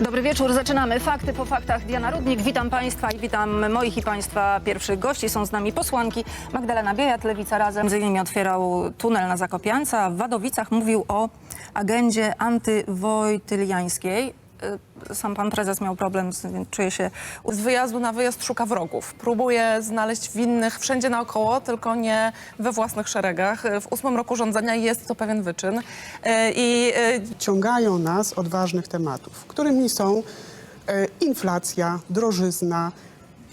Dobry wieczór, zaczynamy. Fakty po faktach. Diana Rudnik, witam Państwa i witam moich i Państwa pierwszych gości. Są z nami posłanki Magdalena Biejat, Lewica Razem. Między innymi otwierał tunel na Zakopiance, a w Wadowicach mówił o agendzie antywojtyliańskiej. Y, Sam pan prezes miał problem, z, czuje się Z wyjazdu na wyjazd szuka wrogów. Próbuje znaleźć winnych wszędzie naokoło, tylko nie we własnych szeregach. W ósmym roku rządzenia jest to pewien wyczyn. E, I ciągają nas od ważnych tematów, którymi są inflacja, drożyzna,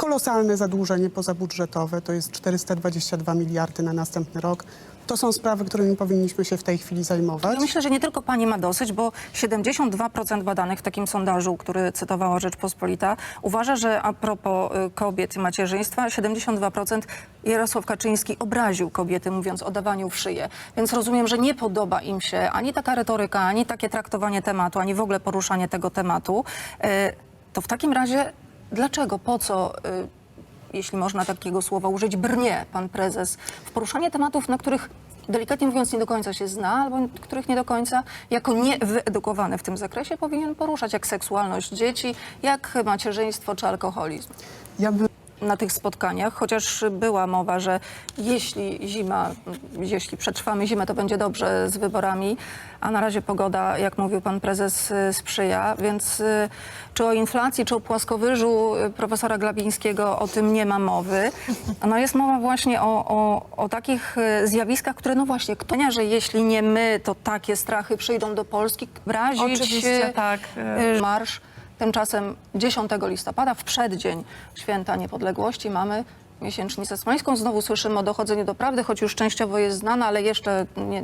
kolosalne zadłużenie pozabudżetowe, to jest 422 miliardy na następny rok. To są sprawy, którymi powinniśmy się w tej chwili zajmować. Ja myślę, że nie tylko pani ma dosyć, bo 72% badanych w takim sondażu, który cytowała Rzeczpospolita, uważa, że a propos y, kobiet i macierzyństwa, 72% Jarosław Kaczyński obraził kobiety, mówiąc o dawaniu w szyję. Więc rozumiem, że nie podoba im się ani taka retoryka, ani takie traktowanie tematu, ani w ogóle poruszanie tego tematu. Y, To w takim razie dlaczego, po co... y, jeśli można takiego słowa użyć, brnie pan prezes w poruszanie tematów, na których delikatnie mówiąc nie do końca się zna, albo których nie do końca jako niewyedukowany w tym zakresie powinien poruszać, jak seksualność dzieci, jak macierzyństwo czy alkoholizm. Ja Na tych spotkaniach, chociaż była mowa, że jeśli zima, jeśli przetrwamy zimę, to będzie dobrze z wyborami, a na razie pogoda, jak mówił pan prezes, y, sprzyja, więc y, czy o inflacji, czy o płaskowyżu y, profesora Glabińskiego o tym nie ma mowy. No jest mowa właśnie o, o, o takich zjawiskach, które no właśnie, kto nie, że jeśli nie my, to takie strachy przyjdą do Polski, razić Oczywiście, tak. marsz. Tymczasem 10 listopada, w przeddzień Święta Niepodległości, mamy miesięcznicę smoleńską. Znowu słyszymy o dochodzeniu do prawdy, choć już częściowo jest znana, ale jeszcze nie,